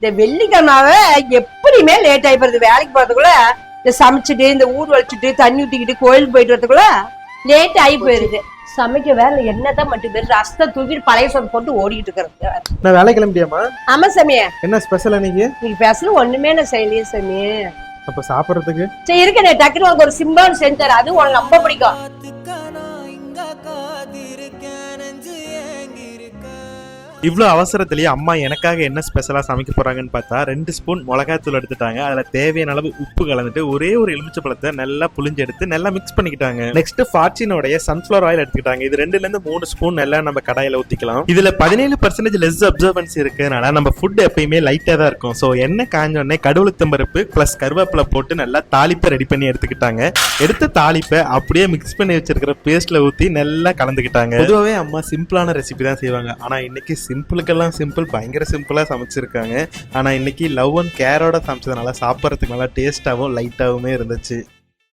இந்த வெள்ளிக்கிழமாவே எப்படியுமே லேட் ஆகி போறது வேலைக்கு போறதுக்குள்ள இந்த சமைச்சிட்டு இந்த ஊர் வலிச்சிட்டு தண்ணி ஊத்திக்கிட்டு கோயிலுக்கு போயிட்டு வரதுக்குள்ள லேட் ஆகி போயிருது. சமைக்க வேற என்னதான் மட்டும் பேர் ரசத்தை தூக்கிட்டு பழைய சோறு போட்டு ஓடிக்கிட்டு இருக்கிறது. நான் வேலை கிளம்பிட்டியாமா ஆமா சாமி. என்ன ஸ்பெஷல் அன்னைக்கு? நீங்க பேசல ஒண்ணுமே நான் செய்யலையே சாமி. அப்ப சாப்பிடுறதுக்கு? சரி இருக்கனே டக்குனு உனக்கு ஒரு சிம்பான் செஞ்சு தரேன். அது உனக்கு ரொம்ப பிடிக்கும். இவ்வளோ அவசரத்துலேயே அம்மா எனக்காக என்ன ஸ்பெஷலாக சமைக்க போகிறாங்கன்னு பார்த்தா ரெண்டு ஸ்பூன் மிளகாத்தூள் எடுத்துட்டாங்க. அதில் தேவையான அளவு உப்பு கலந்துட்டு ஒரே ஒரு எலுமிச்சை பழத்தை நல்லா புளிஞ்சு எடுத்து நல்லா மிக்ஸ் பண்ணிக்கிட்டாங்க. நெக்ஸ்ட் ஃபார்ச்சினோடைய சன்ஃபிளவர் ஆயில் எடுத்துக்கிட்டாங்க. இது ரெண்டுலேருந்து மூணு ஸ்பூன் நல்லா நம்ம கடாயில் ஊற்றிக்கலாம் இதில் பதினேழு பர்சன்டேஜ் லெஸ் அப்சர்வன்ஸ் இருக்கிறதுனால நம்ம ஃபுட் எப்பயுமே லைட்டாக தான் இருக்கும். ஸோ எண்ணெய் காஞ்சோடனே கடவுளுத்தம்பருப்பு ப்ளஸ் கருவேப்பிலை போட்டு நல்லா தாளிப்பை ரெடி பண்ணி எடுத்துக்கிட்டாங்க. எடுத்த தாளிப்பை அப்படியே மிக்ஸ் பண்ணி வச்சிருக்கிற பேஸ்ட்டில் ஊற்றி நல்லா கலந்துக்கிட்டாங்க. பொதுவாகவே அம்மா சிம்பிளான ரெசிபி தான் செய்வாங்க. ஆனால் இன்னைக்கு சிம்பிளுக்கெல்லாம் சிம்பிள் பயங்கர சிம்பிளாக சமைச்சிருக்காங்க. ஆனால் இன்னைக்கு லவ் அண்ட் கேரோட சமைச்சதுனால சாப்பிட்றதுக்கு நல்லா டேஸ்ட்டாகவும் லைட்டாகவுமே இருந்துச்சு.